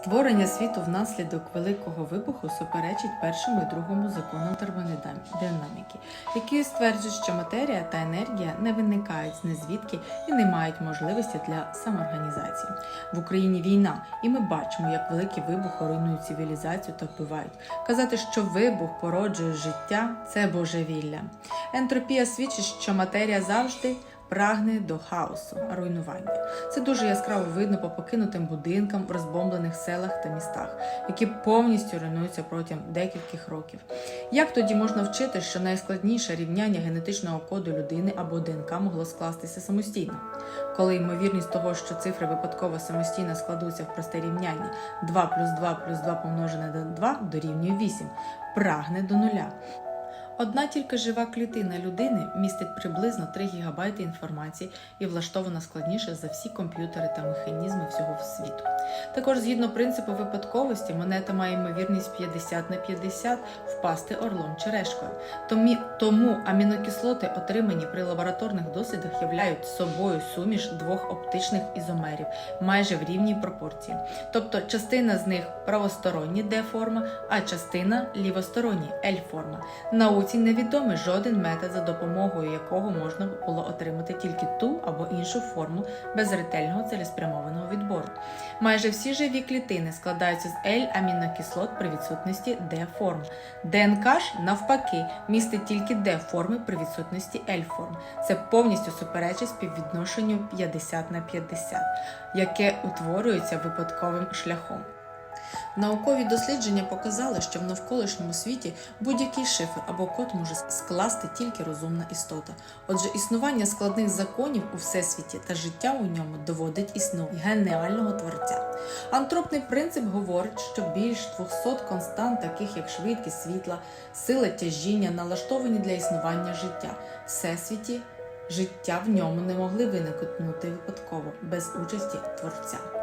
Створення світу внаслідок великого вибуху суперечить першому і другому законам термодинаміки, які стверджують, що матерія та енергія не виникають з незвідки і не мають можливості для самоорганізації. В Україні війна, і ми бачимо, як великі вибухи руйнують цивілізацію та вбивають. Казати, що вибух породжує життя це божевілля. Ентропія свідчить, що матерія завжди прагне до хаосу, руйнування. Це дуже яскраво видно по покинутим будинкам в розбомблених селах та містах, які повністю руйнуються протягом декількох років. Як тоді можна вчити, що найскладніше рівняння генетичного коду людини або ДНК могло скластися самостійно? Коли ймовірність того, що цифри випадково самостійно складуться в просте рівняння 2 плюс 2 плюс 2 помножене на 2 дорівнює 8, прагне до нуля. Одна тільки жива клітина людини містить приблизно 3 ГБ інформації і влаштована складніше за всі комп'ютери та механізми всього світу. Також, згідно принципу випадковості, монета має ймовірність 50 на 50 впасти орлом чи решкою. Томі- Тому амінокислоти, отримані при лабораторних дослідах, являють собою суміш двох оптичних ізомерів майже в рівній пропорції. Тобто частина з них правосторонні D-форма, а частина лівосторонні L-форма. Науці невідомий жоден метод, за допомогою якого можна було отримати тільки ту або іншу форму без ретельного цілеспрямованого відбору. Майже всі живі клітини складаються з L-амінокислот при відсутності D-форм. ДНК ж, навпаки, містить тільки D-форми при відсутності L-форм. Це повністю суперечить співвідношенню 50 на 50, яке утворюється випадковим шляхом. Наукові дослідження показали, що в навколишньому світі будь-який шифр або код може скласти тільки розумна істота. Отже, існування складних законів у всесвіті та життя у ньому доводить існування геніального творця. Антропний принцип говорить, що більш 200 констант, таких як швидкість світла, сила тяжіння, налаштовані для існування життя. Всесвіті життя в ньому не могли виникнути випадково без участі творця.